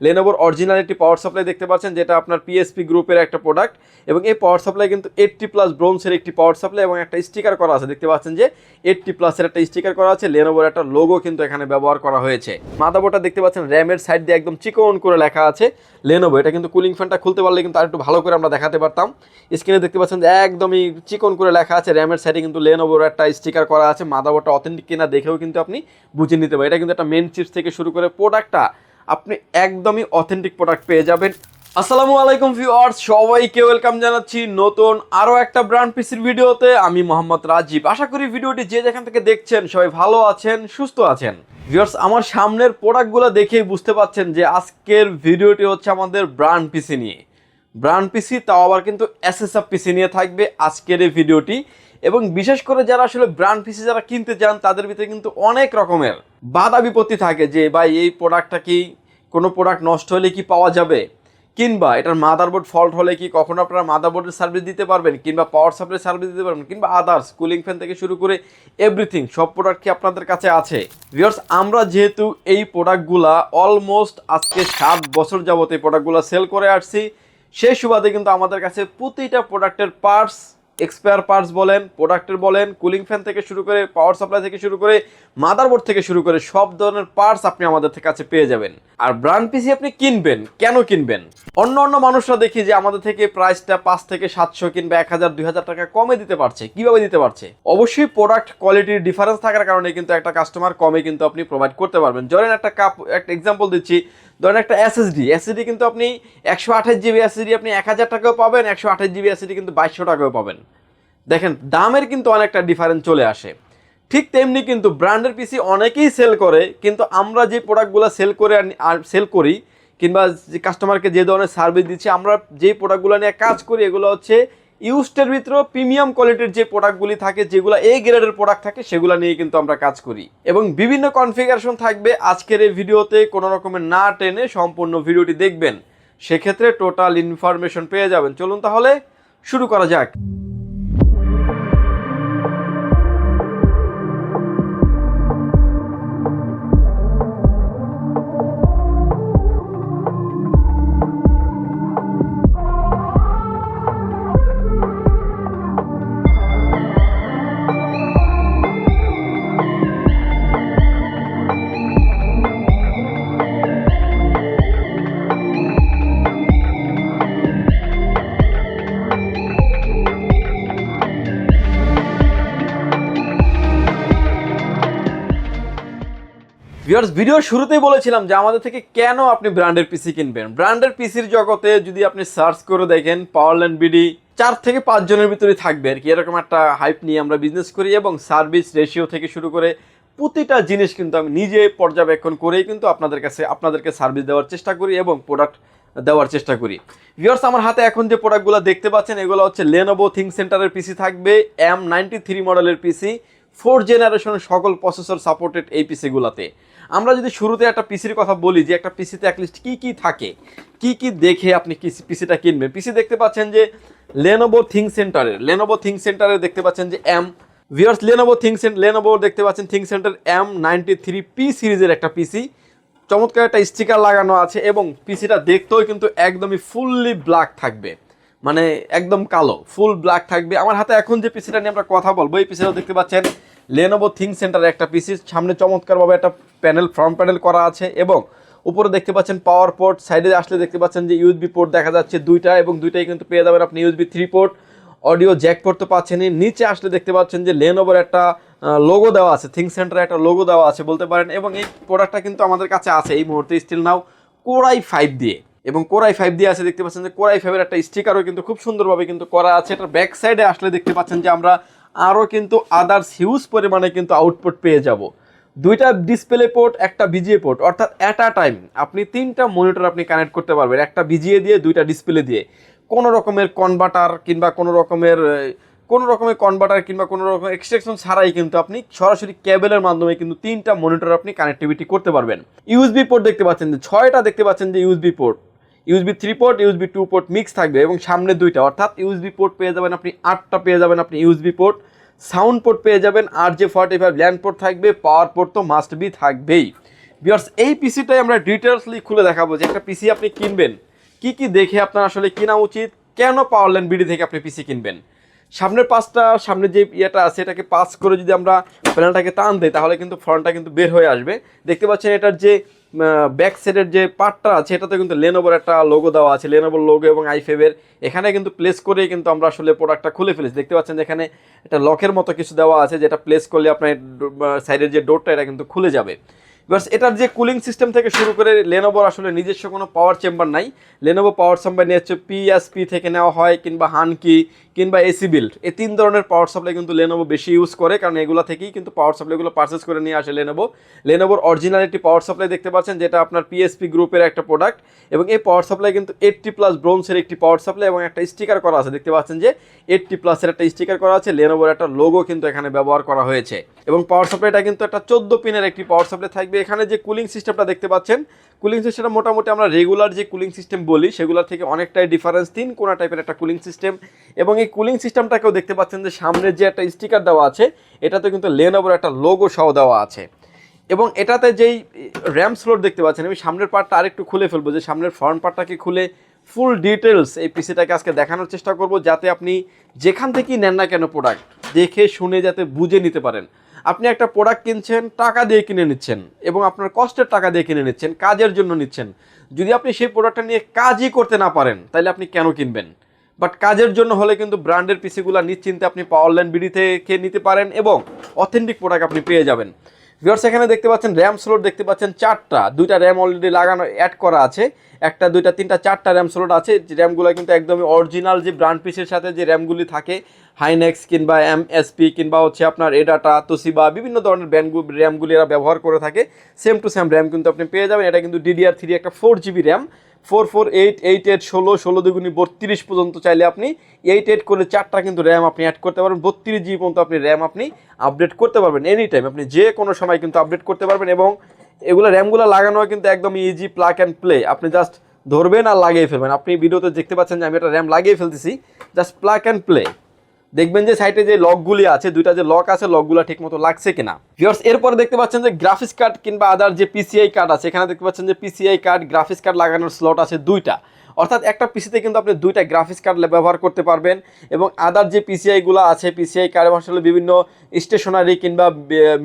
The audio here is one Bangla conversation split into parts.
লেনোভোর অরিজিনাল একটি পাওয়ার সাপ্লাই দেখতে পাচ্ছেন, যেটা আপনার পিএসপি গ্রুপের একটা প্রোডাক্ট এবং এই পাওয়ার সাপ্লাই কিন্তু এইটটি প্লাস ব্রোঞ্জের একটি পাওয়ার সাপ্লাই এবং একটা স্টিকার করা আছে। দেখতে পাচ্ছেন যে এইটটি প্লাসের একটা স্টিকার করা আছে লেনোভোর একটা লোগো কিন্তু এখানে ব্যবহার করা হয়েছে। মাদাবোর্ডটা দেখতে পাচ্ছেন র্যামের সাইড দিয়ে একদম চিকন করে লেখা আছে লেনোভো এটা কিন্তু কুলিং ফ্যানটা খুলতে পারলে কিন্তু আরেকটু ভালো করে আমরা দেখাতে পারতাম। স্ক্রিনে দেখতে পাচ্ছেন যে একদমই চিকন করে লেখা আছে র্যামের সাইডে কিন্তু লেনোভোর একটা স্টিকার করা আছে। মাদাবোর্ডটা অথেন্টিক কিনা দেখেও কিন্তু আপনি বুঝে নিতে পারেন। এটা কিন্তু একটা মেন চিপস থেকে শুরু করে প্রোডাক্টটা আপনি একদমই অথেন্টিক প্রোডাক্ট পেয়ে যাবেন। আসসালামু আলাইকুম ভিউয়ার্স সবাইকে ওয়েলকাম জানাচ্ছি নতুন আরও একটা ব্র্যান্ড পিসির ভিডিওতে আমি মোহাম্মদ রাজীব। আশা করি ভিডিওটি যে যেখান থেকে দেখছেন সবাই ভালো আছেন, সুস্থ আছেন। ভিউয়ার্স আমার সামনের প্রোডাক্টগুলো দেখেই বুঝতে পাচ্ছেন যে আজকের ভিডিওটি হচ্ছে আমাদের ব্র্যান্ড পিসি নিয়ে। ব্র্যান্ড পিসি তাও আবার কিন্তু এসএসএফ পিসি নিয়ে থাকবে আজকের এই ভিডিওটি। এবং বিশেষ করে যারা আসলে ব্র্যান্ড পিসি যারা কিনতে চান তাদের ভিতরে কিন্তু অনেক রকমের বাধা বিপত্তি থাকে যে, ভাই, এই প্রোডাক্টটা কি কোনো প্রোডাক্ট নষ্ট হলে কি পাওয়া যাবে? কিংবা এটার মাদারবোর্ড ফল্ট হলে কি কখনো আপনারা মাদারবোর্ডের সার্ভিস দিতে পারবেন? কিংবা পাওয়ার সাপ্লাই সার্ভিস দিতে পারবেন? কিংবা আদার্স কুলিং ফ্যান থেকে শুরু করে এভরিথিং সব প্রোডাক্ট কি আপনাদের কাছে আছে? ভিউয়ার্স আমরা যেহেতু এই প্রোডাক্টগুলা অলমোস্ট আজকে সাত বছর যাবত এই প্রোডাক্টগুলো সেল করে আসছি, সেই সুবাদে কিন্তু আমাদের কাছে প্রতিটা প্রোডাক্টের পার্টস এক্সপায়ার পার্টস বলেন প্রোডাক্টের বলেন কুলিং ফ্যান থেকে শুরু করে পাওয়ার সাপ্লাই থেকে শুরু করে মাদারবোর্ড থেকে শুরু করে সব ধরনের পার্টস আপনি আমাদের কাছে পেয়ে যাবেন। আর ব্র্যান্ড পিসি আপনি কিনবেন, কেন কিনবেন? অন্য অন্য মানুষরা দেখি যে আমাদের থেকে প্রাইসটা পাঁচ থেকে সাতশো কিংবা এক হাজার, দুই হাজার টাকা কমে দিতে পারছে। কীভাবে দিতে পারছে? অবশ্যই প্রোডাক্ট কোয়ালিটির ডিফারেন্স থাকার কারণে কিন্তু একটা কাস্টমার কমে কিন্তু আপনি প্রোভাইড করতে পারবেন। ধরেন একটা কাপ একটা এক্সাম্পল দিচ্ছি ধরেন একটা এসএসডি এসএসডি কিন্তু আপনি একশো আঠাশ জিবি এসএসডি আপনি এক হাজার টাকাও পাবেন, একশো আঠাশ জিবি এসএসডি কিন্তু বাইশশো টাকাও পাবেন। দেখেন, দামের কিন্তু অনেকটা ডিফারেন্স চলে আসে। ঠিক তেমনি কিন্তু ব্র্যান্ডের পিসি অনেকেই সেল করে, কিন্তু আমরা যে প্রোডাক্টগুলো সেল করে আর সেল করি, কিংবা যে কাস্টমারকে যে ধরনের সার্ভিস দিচ্ছি, আমরা যেই প্রোডাক্টগুলো নিয়ে কাজ করি, এগুলো হচ্ছে ইউজটের ভিতরেও প্রিমিয়াম কোয়ালিটির যে প্রোডাক্টগুলি থাকে, যেগুলো এ গ্রেডের প্রোডাক্ট থাকে, সেগুলো নিয়ে কিন্তু আমরা কাজ করি। এবং বিভিন্ন কনফিগারেশন থাকবে। আজকের এই ভিডিওতে কোনো রকমের না টেনে সম্পূর্ণ ভিডিওটি দেখবেন। সেক্ষেত্রে টোটাল ইনফরমেশন পেয়ে যাবেন। চলুন তাহলে শুরু করা যাক। ভিউয়ার্স ভিডিওর শুরুতেই বলেছিলাম যে আমাদের থেকে কেন আপনি ব্র্যান্ডের পিসি কিনবেন? ব্র্যান্ডের পিসির জগতে যদি আপনি সার্চ করে দেখেন পাওয়ারল্যান্ড বিডি চার থেকে পাঁচ জনের ভিতরে থাকবে আর কি। এরকম একটা হাইপ নিয়ে আমরা বিজনেস করি এবং সার্ভিস রেশিও থেকে শুরু করে প্রতিটা জিনিস কিন্তু আমি নিজে পর্যবেক্ষণ করেই কিন্তু আপনাদের কাছে, আপনাদেরকে সার্ভিস দেওয়ার চেষ্টা করি এবং প্রোডাক্ট দেওয়ার চেষ্টা করি। ভিউয়ার্স আমার হাতে এখন যে প্রোডাক্টগুলো দেখতে পাচ্ছেন, এগুলো হচ্ছে লেনোভো থিং সেন্টারের পিসি থাকবে এম নাইনটি থ্রি মডেলের পিসি ফোর জেনারেশনের সকল প্রসেসর সাপোর্টেড এই পিসিগুলোতে আমরা যদি শুরুতে একটা পিসির কথা বলি যে একটা পিসিতে অ্যাটলিস্ট কী কী থাকে, কি কি দেখে আপনি পিসিটা কিনবেন? পিসি দেখতে পাচ্ছেন যে লেনোভো থিং সেন্টারের লেনোভো থিং সেন্টারে দেখতে পাচ্ছেন যে um viewers Lenovo thing Lenovo দেখতে পাচ্ছেন Think Centre M ninety three P সিরিজের একটা পিসি। চমৎকার একটা স্টিকার লাগানো আছে এবং পিসিটা দেখতেও কিন্তু একদমই ফুললি ব্ল্যাক থাকবে। মানে একদম কালো ফুল ব্ল্যাক থাকবে। আমার হাতে এখন যে পিসিটা নিয়ে আমরা কথা বলব, এই পিসিটাও দেখতে পাচ্ছেন লেনোভো থিং সেন্টার একটা পিসি সামনে চমৎকারভাবে একটা প্যানেল ফ্রন্ট প্যানেল করা আছে এবং উপরে দেখতে পাচ্ছেন পাওয়ার পোর্ট সাইডে আসলে দেখতে পাচ্ছেন যে ইউএসবি পোর্ট দেখা যাচ্ছে দুইটা এবং দুইটাই কিন্তু পেয়ে যাবেন আপনি USB three port audio jack port তো পাচ্ছেনই। নিচে আসলে দেখতে পাচ্ছেন যে লেনোভোর একটা লোগো দেওয়া আছে থিং সেন্টারে একটা লোগো দেওয়া আছে বলতে পারেন এবং এই প্রোডাক্টটা কিন্তু আমাদের কাছে আছে এই মুহূর্তে স্টিল নাও কোরাই ফাইভ দিয়ে এবং কোরাই ফাইভ দিয়ে আছে দেখতে পাচ্ছেন যে কোরাই ফাইভের একটা স্টিকারও কিন্তু খুব সুন্দরভাবে কিন্তু করা আছে। এটার ব্যাক সাইডে আসলে দেখতে পাচ্ছেন যে আমরা আরও কিন্তু আদার্স হিউজ পরিমাণে কিন্তু আউটপুট পেয়ে যাব। দুইটা ডিসপ্লে পোর্ট একটা বিজিএ পোর্ট অর্থাৎ অ্যাট আ টাইম আপনি তিনটা মনিটর আপনি কানেক্ট করতে পারবেন, একটা বিজিএ দিয়ে, দুইটা ডিসপ্লে দিয়ে। কোনো রকমের কনভার্টার কিংবা কোনো রকমের কোনো রকমের কনভার্টার কিংবা কোনো রকম এক্সট্রাকশন ছাড়াই কিন্তু আপনি সরাসরি কেবলের মাধ্যমে কিন্তু তিনটা মনিটর আপনি কানেক্টিভিটি করতে পারবেন। ইউএসবি পোর্ট দেখতে পাচ্ছেন যে, ছয়টা দেখতে পাচ্ছেন যে USB port USB three port USB two port mix থাকবে এবং সামনে দুইটা, অর্থাৎ ইউএসবি পোর্ট পেয়ে যাবেন আপনি, আটটা পেয়ে যাবেন আপনি ইউএসবি পোর্ট সাউন্ড পোর্ট পেয়ে যাবেন, আর যে ফর্টি ফাইভ ল্যান্ড পোর্ট থাকবে পাওয়ার পোর্ট তো মাস্ট বি থাকবেই। বিয়ার্স এই পিসিটাই আমরা ডিটেলসলি খুলে দেখাবো যে একটা পিসি আপনি কিনবেন। কি কি দেখে আপনার আসলে কেনা উচিত, কেন পাওয়ার ল্যান্ড বিডি থেকে আপনি পিসি কিনবেন? সামনের পাঁচটা, সামনে যে ইয়েটা আছে, এটাকে পাস করে যদি আমরা প্যানেলটাকে টান দিই, তাহলে কিন্তু ফ্রন্টটা কিন্তু বের হয়ে আসবে। দেখতে পাচ্ছেন এটার যে ব্যাক সাইডের যে পার্টটা আছে, এটাতে কিন্তু লেনোভোর একটা লোগো দেওয়া আছে লেনোভোর লোগো এবং আইফেভের এখানে কিন্তু প্লেস করেই কিন্তু আমরা আসলে প্রোডাক্টটা খুলে ফেলেছি। দেখতে পাচ্ছেন যে এখানে একটা লকের মতো কিছু দেওয়া আছে, যেটা প্লেস করলে আপনার সাইডের যে ডোরটা এটা কিন্তু খুলে যাবে। এবার এটার যে কুলিং সিস্টেম থেকে শুরু করে লেনোভোর আসলে নিজস্ব কোনো পাওয়ার চেম্বার নাই। লেনোভো পাওয়ার চেম্বার নিয়ে হচ্ছে পিএসপি থেকে নেওয়া হয় কিংবা হানকি কিংবা এসি বিল্ড এই তিন ধরনের পাওয়ার সাপ্লাই কিন্তু লেনোভো বেশি ইউজ করে, কারণ এগুলো থেকেই কিন্তু পাওয়ার সাপ্লাইগুলো পারচেস করে নিয়ে আসে লেনোভো লেনোভোর অরিজিনাল একটি পাওয়ার সাপ্লাই দেখতে পাচ্ছেন, যেটা আপনার পিএসপি গ্রুপের একটা প্রোডাক্ট এবং এই পাওয়ার সাপ্লাই কিন্তু এইটটি প্লাস ব্রোঞ্জের একটি পাওয়ার সাপ্লাই এবং একটা স্টিকার করা আছে। দেখতে পাচ্ছেন যে এইটটি প্লাসের একটা স্টিকার করা আছে লেনোভোর একটা লোগো কিন্তু এখানে ব্যবহার করা হয়েছে। এবং পাওয়ার সাপ্লাইটা কিন্তু একটা চোদ্দ পিনের একটি পাওয়ার সাপ্লাই থাকবে। এখানে যে কুলিং সিস্টেমটা দেখতে পাচ্ছেন কুলিং সিস্টেমটা মোটামুটি আমরা রেগুলার যে কুলিং সিস্টেম বলি সেগুলোর থেকে অনেকটাই ডিফারেন্স তিন কোনা টাইপের একটা কুলিং সিস্টেম এবং এই কুলিং সিস্টেমটাকেও দেখতে পাচ্ছেন যে সামনের যে একটা স্টিকার দেওয়া আছে, এটাতে কিন্তু লেনোভোর একটা লোগো সহ দেওয়া আছে। এবং এটাতে যেই র্যাম স্লোট দেখতে পাচ্ছেন, আমি সামনের পার্টটা আরেকটু খুলে ফেলব, যে সামনের ফ্রন্ট পার্টটাকে খুলে ফুল ডিটেলস এই পিসিটাকে আজকে দেখানোর চেষ্টা করব, যাতে আপনি যেখান থেকেই নেন না কেন প্রোডাক্ট দেখে, শুনে, যাতে বুঝে নিতে পারেন। আপনি একটা প্রোডাক্ট কিনছেন, টাকা দিয়ে কিনে নিচ্ছেন এবং আপনার কষ্টের টাকা দিয়ে কিনে নিচ্ছেন, কাজের জন্য নিচ্ছেন। যদি আপনি সেই প্রোডাক্টটা নিয়ে কাজই করতে না পারেন, তাহলে আপনি কেন কিনবেন? বাট কাজের জন্য হলে কিন্তু ব্র্যান্ডের পিসিগুলো নিশ্চিন্তে আপনি পাওয়ারল্যান্ড বিডি থেকে নিতে পারেন এবং অথেন্টিক প্রোডাক্ট আপনি পেয়ে যাবেন। ভিউয়ার্স এখানে দেখতে পাচ্ছেন র্যাম স্লোট দেখতে পাচ্ছেন চারটা। দুইটা র্যাম অলরেডি লাগানো অ্যাড করা আছে। একটা, দুইটা, তিনটা, চারটা র্যাম স্লোট আছে। যে র্যামগুলো কিন্তু একদমই অরিজিনাল যে ব্র্যান্ড পিসের সাথে যে র্যামগুলি থাকে হাইনেক্স কিংবা এম এসপি কিংবা হচ্ছে আপনার এডাটা তোসিবা বিভিন্ন ধরনের ব্র্যান্ড র্যামগুলি এরা ব্যবহার করে থাকে। সেম টু সেম র্যাম কিন্তু আপনি পেয়ে যাবেন। এটা কিন্তু ডিডিআর থ্রি একটা four GB RAM four four eight eight eight, ষোলো ষোলো দুগুনি বত্রিশ পর্যন্ত চাইলে আপনি এইট এইট করে চারটা কিন্তু র্যাম আপনি অ্যাড করতে পারবেন। বত্রিশ জিবি পর্যন্ত আপনি র্যাম আপনি আপডেট করতে পারবেন এনি টাইম আপনি যে কোনো সময় কিন্তু আপডেট করতে পারবেন এবং এগুলো র্যামগুলো লাগানো কিন্তু একদম ইজি প্লাক অ্যান্ড প্লে আপনি জাস্ট ধরবেন আর লাগিয়ে ফেলবেন। আপনি ভিডিওতে দেখতে পাচ্ছেন যে আমি একটা র্যাম লাগিয়ে ফেলতেছি। জাস্ট প্লাক অ্যান্ড প্লে দেখবেন যে সাইটে যে লকগুলি আছে, দুইটা যে লক আছে লকগুলো ঠিক মতো লাগছে কিনা। ভিউয়ার্স এরপরে দেখতে পাচ্ছেন যে গ্রাফিক্স কার্ড কিংবা আদার যে পিসিআই কার্ড আছে, এখানে দেখতে পাচ্ছেন যে পিসিআই কার্ড গ্রাফিক্স কার্ড লাগানোর স্লট আছে দুইটা। অর্থাৎ একটা পিসিতে কিন্তু আপনি দুইটা গ্রাফিক্স কার্ড ব্যবহার করতে পারবেন এবং আদার যে পিসিআইগুলো আছে পিসিআই কার্ড আসলে বিভিন্ন স্টেশনারি কিংবা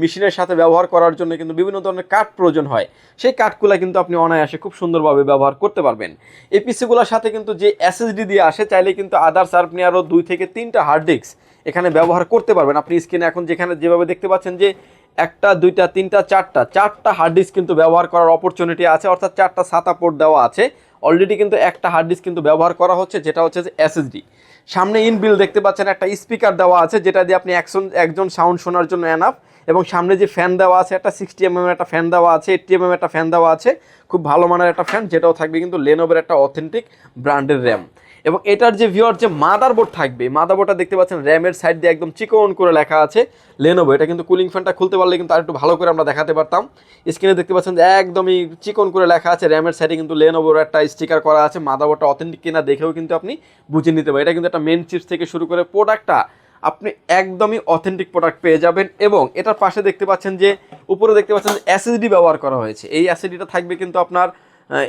মেশিনের সাথে ব্যবহার করার জন্য কিন্তু বিভিন্ন ধরনের কাঠ প্রয়োজন হয়। সেই কার্ডগুলো কিন্তু আপনি অনায়াসে খুব সুন্দরভাবে ব্যবহার করতে পারবেন। এই পিসিগুলোর সাথে কিন্তু যে এসএসডি দিয়ে আসে, চাইলে কিন্তু আদার্স আপনি আরও দুই থেকে তিনটা হার্ড ডিস্ক এখানে ব্যবহার করতে পারবেন। আপনি স্ক্রিনে এখন যেখানে যেভাবে দেখতে পাচ্ছেন যে একটা, দুইটা, তিনটা, চারটা চারটা হার্ড ডিস্ক কিন্তু ব্যবহার করার অপরচুনিটি আছে, অর্থাৎ চারটা সাতা পোর্ট দেওয়া আছে। অলরেডি কিন্তু একটা হার্ড ডিস্ক কিন্তু ব্যবহার করা হচ্ছে, যেটা হচ্ছে যে এসএসডি সামনে ইন বিল দেখতে পাচ্ছেন, একটা স্পিকার দেওয়া আছে, যেটা দিয়ে আপনি একজন একজন সাউন্ড শোনার জন্য এনাফ এবং সামনে যে ফ্যান দেওয়া আছে, একটা সিক্সটি এম একটা ফ্যান দেওয়া আছে এইটটি এম একটা ফ্যান দেওয়া আছে, খুব ভালো মানের একটা ফ্যান যেটাও থাকবে কিন্তু লেনোভের একটা অথেন্টিক ব্র্যান্ডের র্যাম এবং এটার যে ভিওর যে মাদারবোর্ড থাকবে মাদারবোর্ডটা দেখতে পাচ্ছেন র্যামের সাইড দিয়ে একদম চিকন করে লেখা আছে লেনোভো এটা কিন্তু কুলিং ফ্যানটা খুলতে পারলে কিন্তু আর একটু ভালো করে আমরা দেখাতে পারতাম। স্ক্রিনে দেখতে পাচ্ছেন একদমই চিকন করে লেখা আছে র্যামের সাইডে কিন্তু লেনোভোর একটা স্টিকার করা আছে মাদারবোর্ডটা অথেন্টিক কিনা দেখেও কিন্তু আপনি বুঝে নিতে পারেন। এটা কিন্তু একটা মেন চিপস থেকে শুরু করে প্রোডাক্টটা আপনি একদমই অথেন্টিক প্রোডাক্ট পেয়ে যাবেন এবং এটার পাশে দেখতে পাচ্ছেন যে, উপরে দেখতে পাচ্ছেন যে অ্যাসিডি ব্যবহার করা হয়েছে। এই অ্যাসিডিটা থাকবে কিন্তু আপনার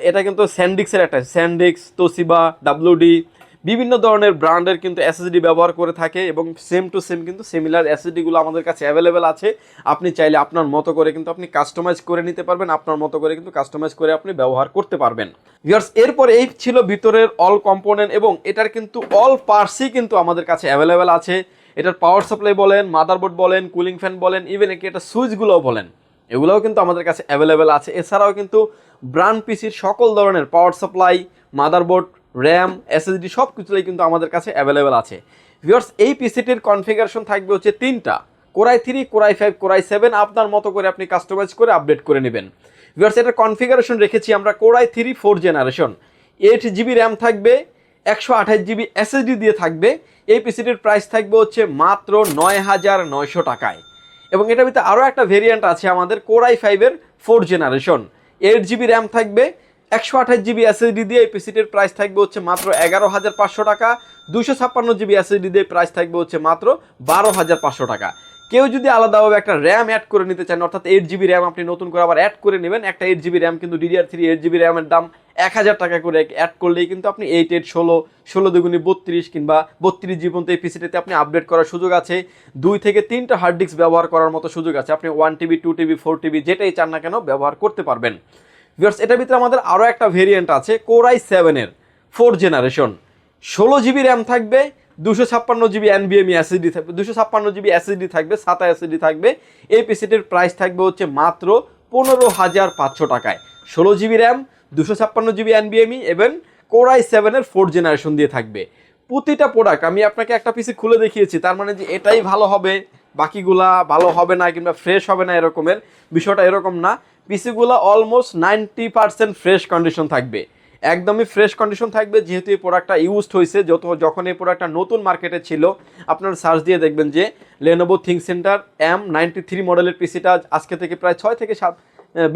এটা কিন্তু স্যান্ডিক্সের একটা, স্যান্ডিক্স, তোসিবা ডাব্লিউডি বিভিন্ন ধরনের ব্র্যান্ডের কিন্তু এসএসডি ব্যবহার করে থাকে এবং সেম টু সেম কিন্তু সিমিলার এসএসডিগুলো আমাদের কাছে অ্যাভেলেবেল আছে। আপনি চাইলে আপনার মতো করে কিন্তু আপনি কাস্টমাইজ করে নিতে পারবেন, আপনার মতো করে কিন্তু কাস্টমাইজ করে আপনি ব্যবহার করতে পারবেন। ভিউয়ার্স এরপর এই ছিল ভিতরের অল কম্পোনেন্ট এবং এটার কিন্তু অল পার্টসই কিন্তু আমাদের কাছে অ্যাভেলেবেল আছে। এটার পাওয়ার সাপ্লাই বলেন মাদারবোর্ড বলেন কুলিং ফ্যান বলেন ইভেন একে এটা সুইচগুলোও বলেন। এগুলোও কিন্তু আমাদের কাছে অ্যাভেলেবেল আছে। এছাড়াও কিন্তু ব্র্যান্ড পিসির সকল ধরনের power supply motherboard RAM SSD সব কিছুই কিন্তু আমাদের কাছে অ্যাভেলেবেল আছে। ভিউয়ার্স এই পিসিটির কনফিগারেশন থাকবে হচ্ছে তিনটা। Core i three core i five core i seven আপনার মতো করে আপনি কাস্টমাইজ করে আপডেট করে নেবেন। ভিউয়ার্স এটার কনফিগারেশন রেখেছি আমরা core i three four generation eight GB RAM থাকবে, একশো আঠাশ জিবি এসএসডি দিয়ে থাকবে। এই পিসিটির প্রাইস থাকবে হচ্ছে মাত্র নয় হাজার নয়শো টাকায়। এবং এটার ভিতরে আরও একটা ভেরিয়েন্ট আছে আমাদের কোরাই ফাইভের four generation eight GB RAM থাকবে, একশো আঠাশ জিবি এসএসডি দিয়ে এই পিসিটির প্রাইস থাকবে হচ্ছে মাত্র এগারো হাজার পাঁচশো টাকা। দুশো ছাপ্পান্ন জিবি এসএসডি দিয়ে প্রাইস থাকবে হচ্ছে মাত্র বারো হাজার পাঁচশো টাকা। কেউ যদি আলাদাভাবে একটা র্যাম অ্যাড করে নিতে চান, অর্থাৎ এইট জিবি র্যাম আপনি নতুন করে আবার অ্যাড করে নেবেন, একটা এইট জিবি র্যাম কিন্তু ডিডিআর থ্রি এইট জিবি র্যামের দাম এক হাজার টাকা করে অ্যাড করলেই কিন্তু আপনি এইট এইট ষোলো ষোলো দুগুনি বত্রিশ কিংবা বত্রিশ জি পর্যন্ত এই পিসিটিতে আপনি আপডেট করার সুযোগ আছে। দুই থেকে তিনটা হার্ড ডিস্ক ব্যবহার করার মতো সুযোগ আছে। আপনি one TB two TB four TB যেটাই চান না কেন ব্যবহার করতে পারবেন। ভিউয়ার্স এটার ভিতরে আমাদের আরও একটা ভেরিয়েন্ট আছে কোরাই সেভেনের ফোর জেনারেশন ষোলো জিবি র্যাম থাকবে, দুশো ছাপ্পান্ন জিবি এনবিএমই এসএসডি থাকবে, দুশো ছাপ্পান্ন জিবি এসএসডি থাকবে সাতা এসএসডি থাকবে। এই পিসিটির প্রাইস থাকবে হচ্ছে মাত্র পনেরো হাজার পাঁচশো টাকায়। ষোলো জিবি র্যাম দুশো ছাপ্পান্ন জিবি এনবিএমই এবং কোরাই সেভেনের ফোর্থ জেনারেশন দিয়ে থাকবে। প্রতিটা প্রোডাক্ট আমি আপনাকে একটা পিসি খুলে দেখিয়েছি, তার মানে যে এটাই ভালো হবে, বাকিগুলা ভালো হবে না কিংবা ফ্রেশ হবে না এরকমের বিষয়টা এরকম না। পিসিগুলো almost ninety percent fresh condition থাকবে। একদমই ফ্রেশ কন্ডিশন থাকবে, যেহেতু এই প্রোডাক্টটা ইউজড হয়েছে, যত যখন এই প্রোডাক্টটা নতুন মার্কেটে ছিল, আপনারা সার্চ দিয়ে দেখবেন যে Lenovo Think Centre M ninety three মডেলের পিসিটা আজকে থেকে প্রায় ছয় থেকে সাত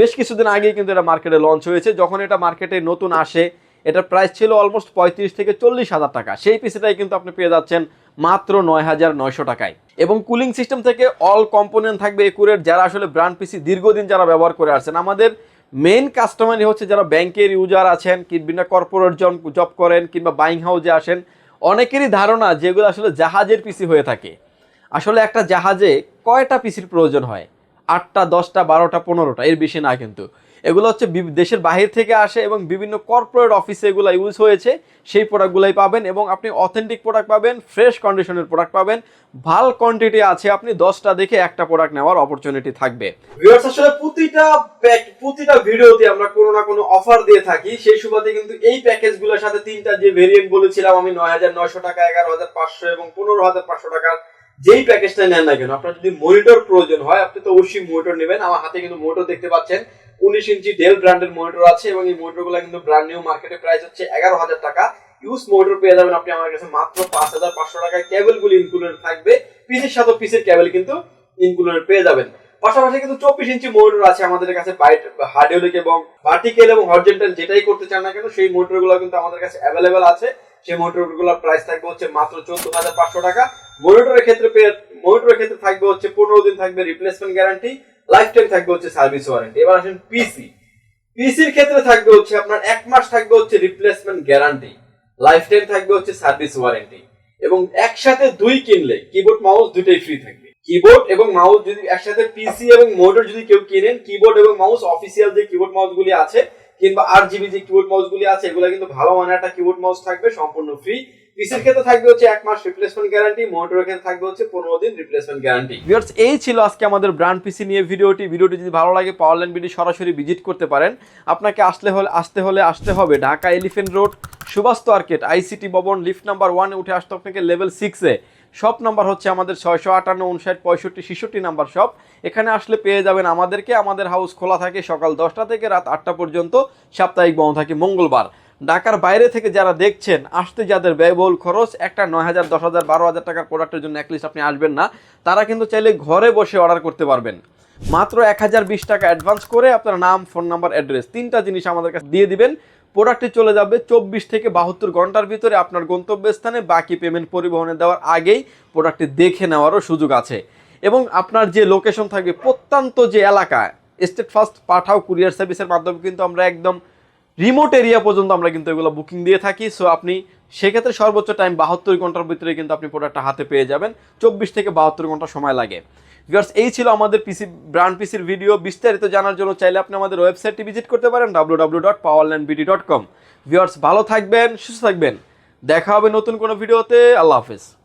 বেশ কিছুদিন আগেই কিন্তু এটা মার্কেটে লঞ্চ হয়েছে। যখন এটা মার্কেটে নতুন আসে, এটার প্রাইস ছিল অলমোস্ট পঁয়ত্রিশ থেকে চল্লিশ হাজার টাকা। সেই পিসিটাই কিন্তু আপনি পেয়ে যাচ্ছেন মাত্র নয় হাজার নয়শো টাকায়। এবং কুলিং সিস্টেম থেকে অল কম্পোনেন্ট থাকবে একুরের যারা আসলে ব্র্যান্ড পিসি দীর্ঘদিন যারা ব্যবহার করে আসছেন। আমাদের মেইন কাস্টমারই হচ্ছে যারা ব্যাংকের ইউজার আছেন, কিংবা কর্পোরেট জন জব করেন, কিংবা বাইং হাউসে আসেন, অনেকেরই ধারণা যেগুলো আসলে জাহাজের পিসি হয়ে থাকে। আসলে একটা জাহাজে কয়টা পিসির প্রয়োজন হয়? আটটা, দশটা, বারোটা, পনেরোটা, এর বেশি না কিন্তু। এগুলো হচ্ছে দেশের বাহির থেকে আসে এবং বিভিন্ন কর্পোরেট অফিসে এগুলো ইউজ হয়েছে। সেই প্রোডাক্টগুলোই পাবেন এবং আপনি অথেন্টিক প্রোডাক্ট পাবেন ফ্রেশ কন্ডিশনের প্রোডাক্ট পাবেন। ভালো কোয়ান্টিটি আছে আপনি দশটা দেখে একটা প্রোডাক্ট নেওয়ার অপরচুনিটি থাকবে। আসলে প্রতিটা প্রতিটা ভিডিওতে আমরা কোনো না কোনো অফার দিয়ে থাকি। সেই সুবাদে কিন্তু এই প্যাকেজগুলোর সাথে তিনটা যে ভেরিয়েন্ট বলেছিলাম আমি, নয় হাজার নয়শো টাকা, এগারো হাজার পাঁচশো এবং পনেরো হাজার পাঁচশো টাকার যেই প্যাকেজটা নেন না কেন, আপনার যদি মনিটর প্রয়োজন হয়, আপনি তো অবশ্যই মনিটর নেবেন। আমার হাতে কিন্তু মনিটর দেখতে পাচ্ছেন, উনিশ ইঞ্চি ডেল ব্র্যান্ডের মনিটর আছে এবং এই মনিটরগুলো কিন্তু ব্র্যান্ড নিউ মার্কেটে প্রাইস হচ্ছে এগারো হাজার টাকা। ইউজ মনিটর পেয়ে যাবেন আপনি আমার কাছে মাত্র পাঁচ হাজার পাঁচশো টাকায়। কেবলগুলি ইনক্লুডেড থাকবে। পিসের সাথে পিসের কেবল কিন্তু ইনক্লুডেড পেয়ে যাবেন। পাশাপাশি কিন্তু চব্বিশ ইঞ্চি মনিটর আছে আমাদের কাছে হার্ডিওলিক এবং ভার্টিক্যাল এবং হরিজন্টাল যেটাই করতে চান না কেন, সেই মনিটরগুলো কিন্তু আমাদের কাছে অ্যাভেলেবেল আছে। সেই মনিটরগুলোর প্রাইস থাকবে হচ্ছে মাত্র চোদ্দ হাজার পাঁচশো টাকা। মনিটরের ক্ষেত্রে মনিটরের ক্ষেত্রে থাকবে হচ্ছে পনেরো দিন থাকবে রিপ্লেসমেন্ট গ্যারান্টি লাইফ টাইম থাকবে হচ্ছে সার্ভিস ওয়ারেন্টি এবার আসেন পিসি পিসির ক্ষেত্রে থাকবে হচ্ছে আপনার এক মাস থাকবে হচ্ছে রিপ্লেসমেন্ট গ্যারান্টি লাইফ টাইম থাকবে হচ্ছে সার্ভিস ওয়ারেন্টি এবং একসাথে দুই কিনলে কিবোর্ড মাউস দুটোই ফ্রি থাকবে। কিবোর্ড এবং মাউস যদি একসাথে পিসি এবং মোটর যদি কেউ কিনেন কিবোর্ড এবং মাউস অফিসিয়াল যে কিবোর্ড মাউস গুলি আছে কিংবা আর জিবি যে কিবোর্ড মাউস গুলি আছে, এগুলো কিন্তু ভালো মানের একটা কিবোর্ড মাউস থাকবে, সম্পূর্ণ ফ্রি পিসির ক্ষেত্রে থাকবে হচ্ছে এক মাস রিপ্লেসমেন্ট গ্যারান্টি মোটরের ক্ষেত্রে থাকবে হচ্ছে পনেরো দিন রিপ্লেসমেন্ট গ্যারান্টি ভিউয়ার্স এই ছিল আজকে আমাদের ব্র্যান্ড পিসি নিয়ে ভিডিওটি। ভিডিওটি যদি ভালো লাগে পাওয়ারল্যান্ড বিডি সরাসরি ভিজিট করতে পারেন। আপনাকে আসলে হলে, আসতে হলে আসতে হবে Dhaka elephant road Subastu arcade ICT ভবন লিফট নাম্বার ওয়ানে উঠে আসতে আপনাকে লেভেল সিক্সে শপ নাম্বার হচ্ছে আমাদের ছয়শো আটান্ন, উনষাট, পঁয়ষট্টি, ছেষট্টি নাম্বার শপ। এখানে আসলে পেয়ে যাবেন আমাদেরকে। আমাদের হাউস খোলা থাকে সকাল দশটা থেকে রাত আটটা পর্যন্ত, সাপ্তাহিক বন্ধ থাকে মঙ্গলবার। ঢাকার বাইরে থেকে যারা দেখছেন, আসতে যাদের ব্যয়বহুল খরচ, একটা নয় হাজার, দশ হাজার, বারো হাজার টাকার প্রোডাক্টের জন্য অ্যাটলিস্ট আপনি আসবেন না। তারা কিন্তু চাইলে ঘরে বসে অর্ডার করতে পারবেন। মাত্র এক হাজার বিশ টাকা অ্যাডভান্স করে আপনার নাম ফোন নাম্বার অ্যাড্রেস তিনটা জিনিস আমাদের কাছে দিয়ে দিবেন। প্রোডাক্টটি চলে যাবে চব্বিশ থেকে বাহাত্তর ঘণ্টার ভিতরে আপনার গন্তব্যস্থানে, বাকি পেমেন্ট পরিবহনে দেওয়ার আগেই প্রোডাক্টটি দেখে নেওয়ারও সুযোগ আছে। এবং আপনার যে লোকেশন থাকবে, প্রত্যন্ত যে এলাকা স্টেট ফার্স্ট পাঠাও কুরিয়ার সার্ভিসের মাধ্যমে কিন্তু আমরা একদম রিমোট এরিয়া পর্যন্ত আমরা কিন্তু এগুলো বুকিং দিয়ে থাকি। সো আপনি সেক্ষেত্রে সর্বোচ্চ টাইম বাহাত্তর ঘণ্টার ভিতরে কিন্তু আপনি প্রোডাক্টটা হাতে পেয়ে যাবেন। চব্বিশ থেকে বাহাত্তর ঘণ্টা সময় লাগে। ভিউয়ার্স এই ছিল আমাদের পিসি ব্র্যান্ড পিসির ভিডিও বিস্তারিত জানার জন্য চাইলে আপনি আমাদের ওয়েবসাইটটি ভিজিট করতে পারেন W W dot Powerland dot com viewers ভালো থাকবেন, সুস্থ থাকবেন। দেখা হবে নতুন কোনো ভিডিওতে আল্লাহ হাফেজ।